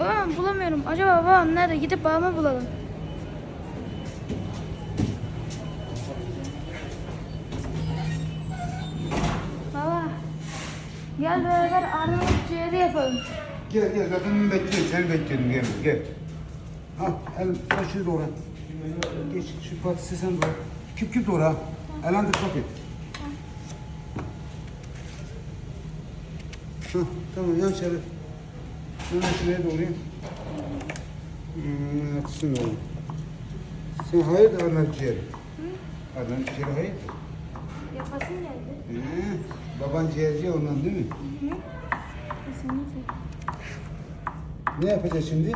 Babam bulamıyorum. Acaba babam nerede? Gidip babamı bulalım. Baba. Gel beraber Arnavut ciğeri yapalım. Gel gel zaten ben bekliyorum seni bekliyorum gel gel. Ha el taşı doğra. Geç şu patatesi sen doğra. Küp küp doğra. Elan dikkat et. Ha tamam yan şöyle. Hemen şuraya doğrayayım. Hmm, atsın oğlum. Sen hayırdır Arnavut ciğeri? Arnavut ciğeri hayırdır? Yapasın geldi. He, baban ciğerci ondan değil mi? Kesinlikle. Ne yapacağız şimdi?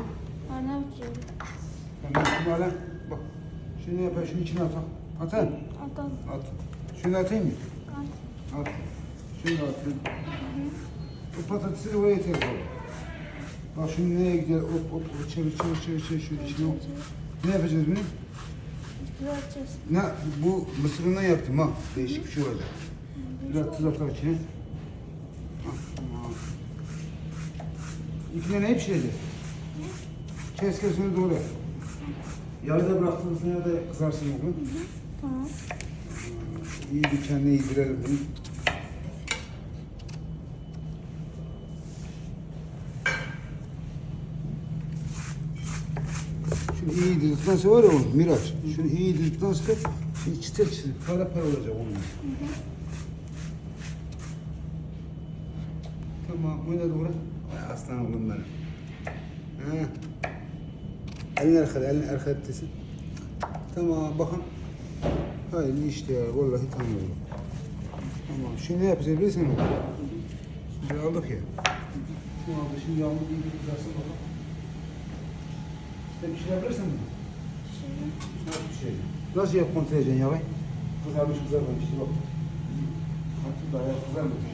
Arnavut ciğeri. Şimdi Alan bak. Şunu yapar, şunun içine at. Atan. Atalım. At. Şunu atayım mı? At. At. Şunu da atayım. Bu patatesi de oraya yeter. Bak şimdi nereye gider? Hop hop hop. Çevir çevir çevir çevir şunun içine hop. Ne yapacağız bunu? Kızartacağız. Ne? Bu mısırından yaptım ha. Değişik bir şey olacak. Biraz tuz atar içine. İçine ne pişireceğiz? Kes kes onu doğru. Yağı da bıraktığın sonra da kızarsın oğlum. Tamam. İyi bir kendine yedirelim bunu. İyi yedirdikten sonra var ya oğlum Miraç. Şunu iyi yedirdikten sonra şimdi çıtır çıtır para para olacak oğlum. Tamam ne doğru? Ay aslan oğlum benim. Ha. Elin arkada, elin arkada desin. Tamam bakın. Hayırlı işte ya. Vallahi tanıyorum. Tamam. Şimdi ne yapacağız biliyor musun? Şimdi aldık ya. Şunu aldı. Şimdi yağmur iyi bir. Sen pişirebilirsin bunu. Nasıl pişireceksin? Nasıl yap kontrol edeceksin yağı? Kızarmış kızarmamış. İşte bak. Hatta daha ya kızarmamış.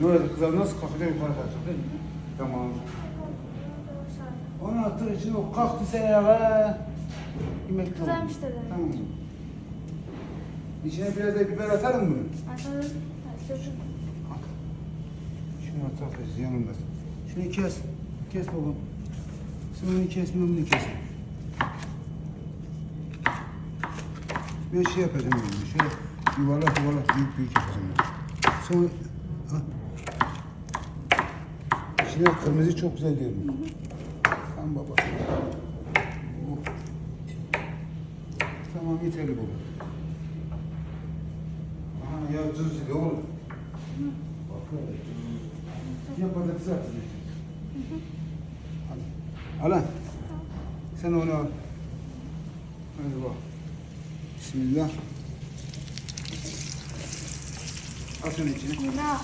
Ne olacak kızar nasıl kalkacak yukarı kalkacak değil mi? Tamam. Onu attır için o kalktı yağa. Yemek tamam. Kızarmış dedi. Tamam. İçine biraz da biber atalım mı? Atalım. Çocuk. At. Şunu atacağız yanında. Şunu kes. Kes babam. Onu kesme bunu kes. Ben şey yapacağım yani. Şöyle yuvarlak yuvarlak büyük büyük yapacağım. yani. Sonra ha. İçine kırmızı çok güzel görünüyor. Tamam baba. Bu. Tamam yeterli baba. Aha ya cız dedi oğlum. Bak öyle cız. Ya patates atacak. Alan. Sen onu al. Hadi bak. Bismillah. At onu içine. Bismillah. Ha,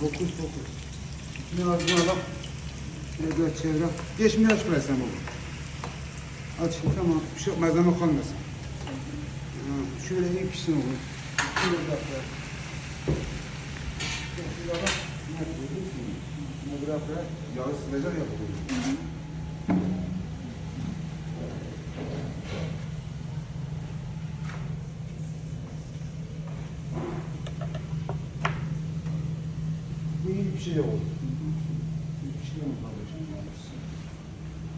fokus fokus. İçine ağzına al. Biraz daha çevir. Geç mi yaş buraya sen baba? Aç tamam. Bir şey malzeme kalmasın. Ha, şöyle iyi pişsin oğlum. Şöyle bir dakika. Şöyle bak. Ne yapıyorsun? Ne bırak bırak. Yağı silacak ya bu. Bu iyi bir şey. İyi bir şey kardeşim.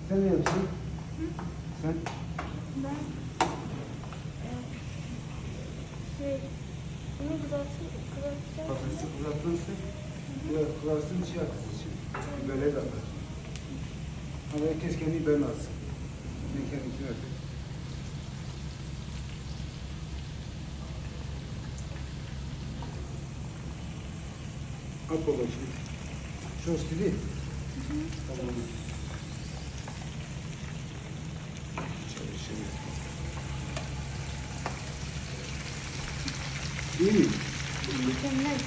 Sen ne yapıyorsun? Sen? Ben e, şey bunu kızartayım. Kızartacağım. Patatesi kızartmışsın. Biraz kızarsın şey atırsın şimdi. Biberleri de atar. Ama herkes kendi biberini atsın. Ben kendisini atayım. At baba şimdi. Sos değil. Tamam. Şöyle. İyi mi? Mükemmel.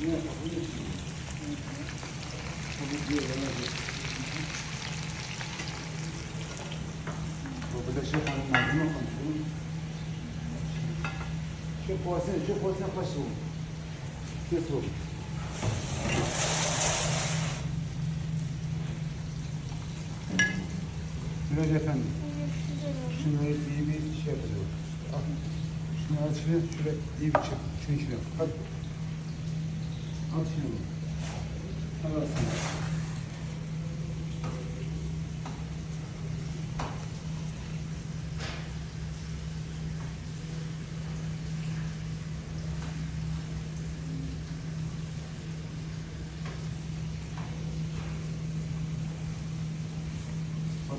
Ne yapalım? Tabii diyor bana diyor. Burada şey hanım malzeme konuşuyor. Şu poğaça, şu poğaça kaç oldu? Kes oldu. Biraz efendim. Şunları iyi bir şey yapacağız. Al. Şunu al şuraya, şuraya iyi bir çek. Şunu şuraya. Hadi. Al şunu. Allah sana.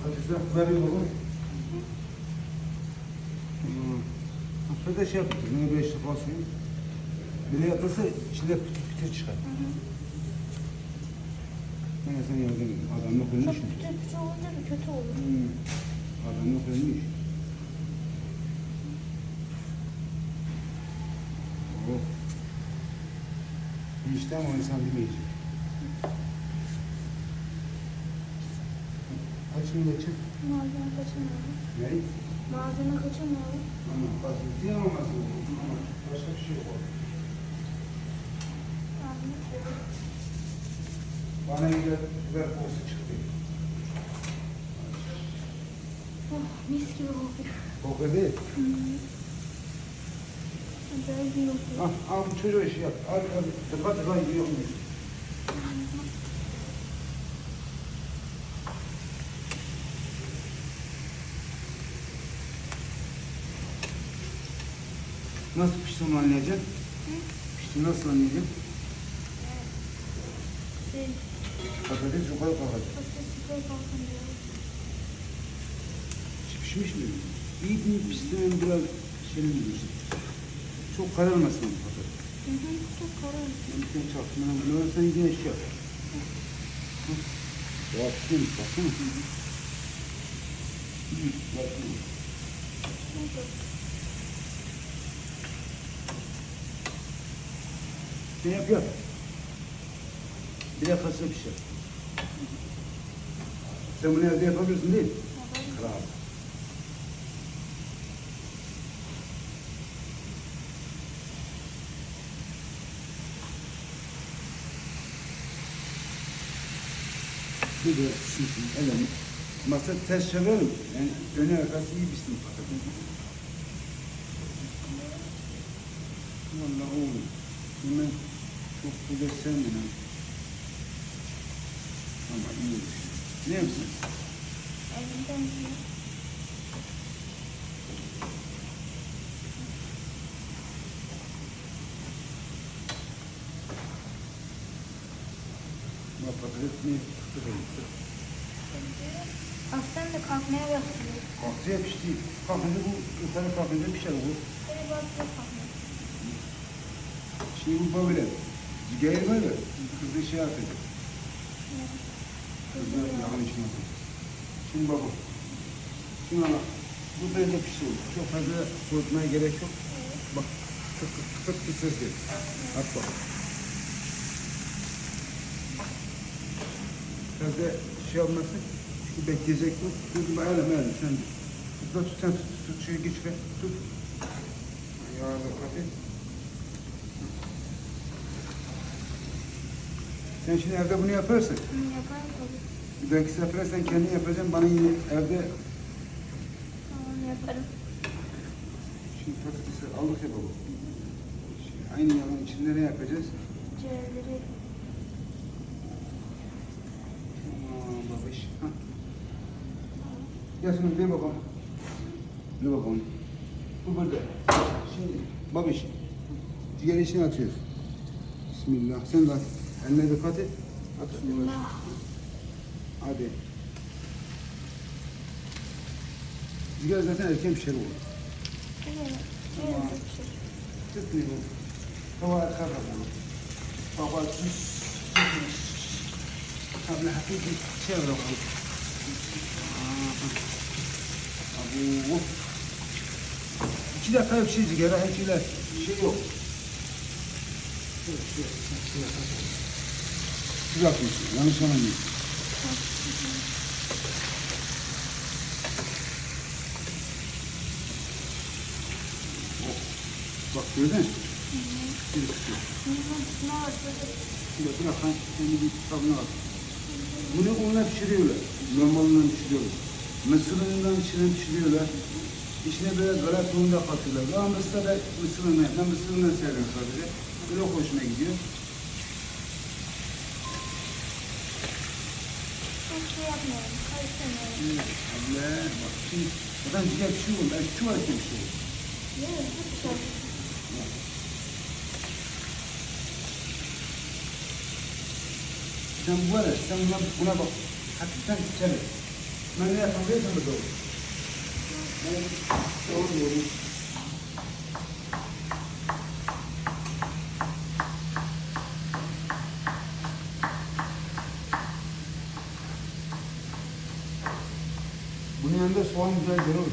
Patatesler kızarıyor baba. Hmm. Şurada şey yapacağız. Ne böyle işte fasulye. Böyle yapılsa içinde pütür pütür çıkar. Ben sana yardım edeyim. Adamlık Çok ölmüş mü? küçük küçük olunca da kötü olur. Hmm. Adamlık ölmüş. Oh. Bir işte ama insan bilmeyecek. Açın geçin. Malzeme kaçırmıyor. Ne? Malzeme kaçırmıyor. Ama bak diyememezsin. Ama başka bir şey yok. Bana göre biber kokusu çıktı. Oh, mis gibi kokuyor. Koku değil. Acayip iyi kokuyor. Al, al bu çocuğa işi yap. Al, al. Tıka tıka yiyor muyuz? Nasıl piştiğini anlayacaksın? Pişti nasıl anlayacaksın? Şey, Patates yukarı kalkacak. patates yukarı kalkın diyor. Pişmiş mi? İyi bir piştiğinin biraz şey mi diyorsun? Çok kararmasın patates. Hı hı, çok karar. Ben bir tane çarptım. Ben bunu sen yine şey yap. Ya pişmiş baksana. Hı, baksana. Sen yap yap. Bir dakika size pişer. Sen bunu evde yapabilirsin değil mi? Kral. Bir de pişirsin, elini. Masa ters çevirelim. Yani öne arkası iyi pişsin. Vallahi oğlum. Bunu çok güzel sevmiyorum. Ama iyi bir şey. Ne yapsın? Elimden. Ama patates niye tuttu da kalkmaya başlıyor. Kalkıya pişti. Kalkınca bu yukarı kalkınca pişer bu. Böyle kalkmaya. Şimdi bu böyle. Ciğer böyle. Kızı şey yapacak. Kızı yağın içine atacak. Şimdi baba. Şimdi ana. Bu böyle pişiyor. Çok fazla soğutmaya gerek yok. Bak. Tık tık tık tık ses geliyor. At bak. Fazla şey olmasın. Çünkü bekleyecek bu. Dur bayalım bayalım sen. Tut tut sen tut. Tut şöyle geç be. Tut. Yağda hafif. Sen şimdi evde bunu yaparsın. Hı, yaparım tabii. Bir dahaki sefere sen kendin yapacaksın. Bana yine evde Tamam yaparım. şimdi patatesi aldık ya baba. Şimdi aynı yağın içinde ne yapacağız? Ciğerleri Aman babiş. Gel şimdi bir bakalım. Bir bakalım. Bu burada. Şimdi babiş. Diğer içine atıyoruz. Bismillah. Sen de at. Eline dikkat et. At. Bismillah. Hadi. Zigar zaten erken pişer olur. Evet. Evet. bir şey. Tutmuyor. Hava arka kapalı. Baba sus. Kabla hafif bir. Sıcak mısın? Yanlış anlamayın. Oh. Bak gördün mü? Şimdi tutuyor. Şimdi. Şöyle bırakan kendi bir kabına al. Bunu unla pişiriyorlar. Normalından pişiriyorlar. Mısır unundan içine pişiriyorlar. İçine böyle galat unu da katıyorlar. Ama mısır da mısır unu. Ben mısır unundan seviyorum sadece. Böyle hoşuma gidiyor. Hiç şey yapmıyorum. Karıştırmıyorum. Evet, abla bak şimdi buradan güzel bir şey oldu. Ben şu var bir şey. Evet, çok güzel. Sen bu var ya, sen buna, buna bak. Hafiften çevir. Ben ne yapabiliyorsam da doğru. Ben doğru doğru. Bunun yanında soğan güzel görür.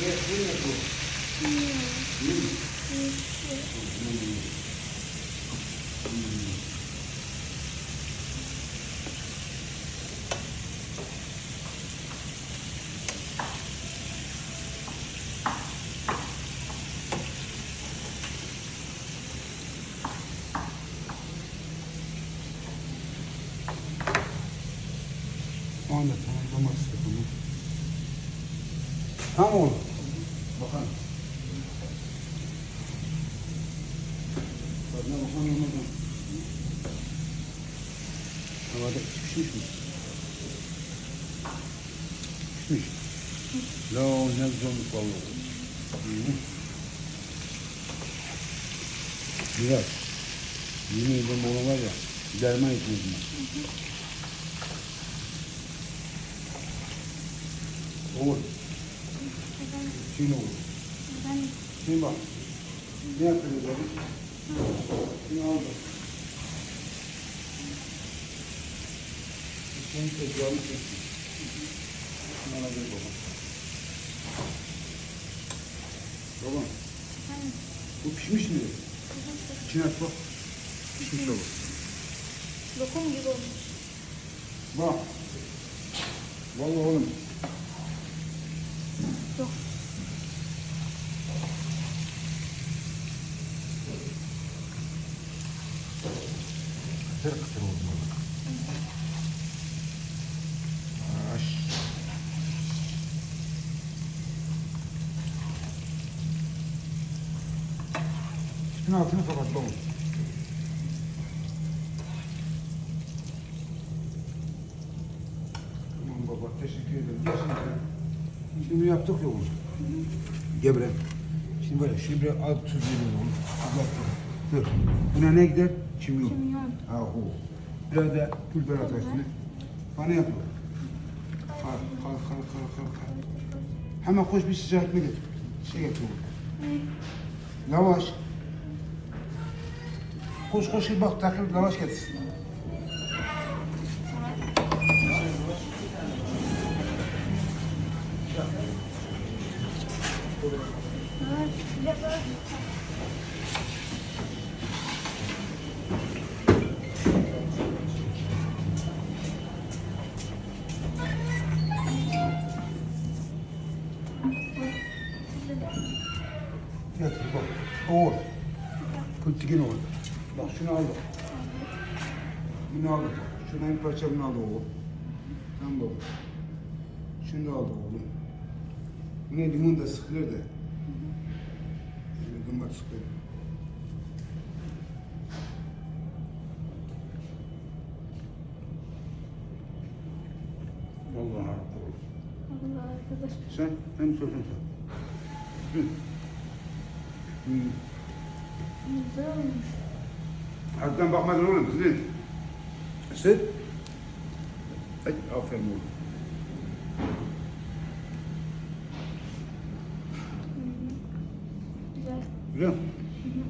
Ne, ne yapıyor? O anda tamam, domates de tamam. Tamam oğlum. Bakalım. Tadına bakalım olmadan. Havada pişmiş mi? Pişmiş. La ne olmuş vallahi. Güzel. Yemin ederim ona var ya, derman etmez mi? Olur. Efendim, Şimdi olur. ben Şimdi bak. Ne yapıyoruz abi? Şimdi aldım. Şimdi tezgahını çektim. Şunu alabilir baba. Baba, efendim, bu pişmiş mi? İçine at bak. Pişmiş baba. lokum gibi olmuş. Bak. Vallahi oğlum. Yok. Kıtır kıtır oldu baba. Aş. Üstün altını kapat baba. Tamam baba teşekkür ederim. Gel şimdi bunu yaptık ya oğlum. Gel buraya. Şimdi böyle şimdi biraz az tuz. Az az tuz. Dur. Buna ne gider? Kimyon. Kimyon. Ahu. Biraz da pul biber at üstüne. Bana yap. Kalk, kalk, kalk, kalk, kalk. Hemen koş bir sıcak ekmek getir. Şey getir. Lavaş. Koş koş git bak takip lavaş getir. Getir bak. Oğul. Pıntikin oğul. Bak şunu aldım. Bunu aldım. Şuna bir parça bunu aldı oğul. Tamam baba. Şunu da aldı oğlum. Bu ne limon da sıkılır da. Şöyle limon sıkılır. Vallahi harika oldu. Allah arkadaş. Sen hem sorsun sen. Hı. Güzel olmuş. Harbiden bakmadın oğlum. Sen? Ay, aferin oğlum. Güzel. Güzel.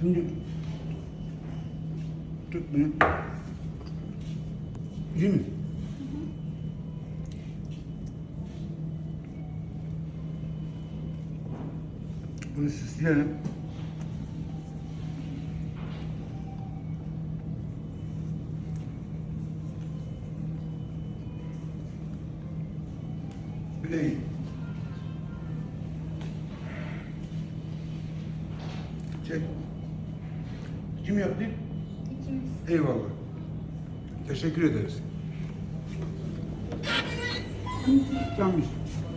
Şimdi tut bunu. Değil mi? Bunu süsleyelim.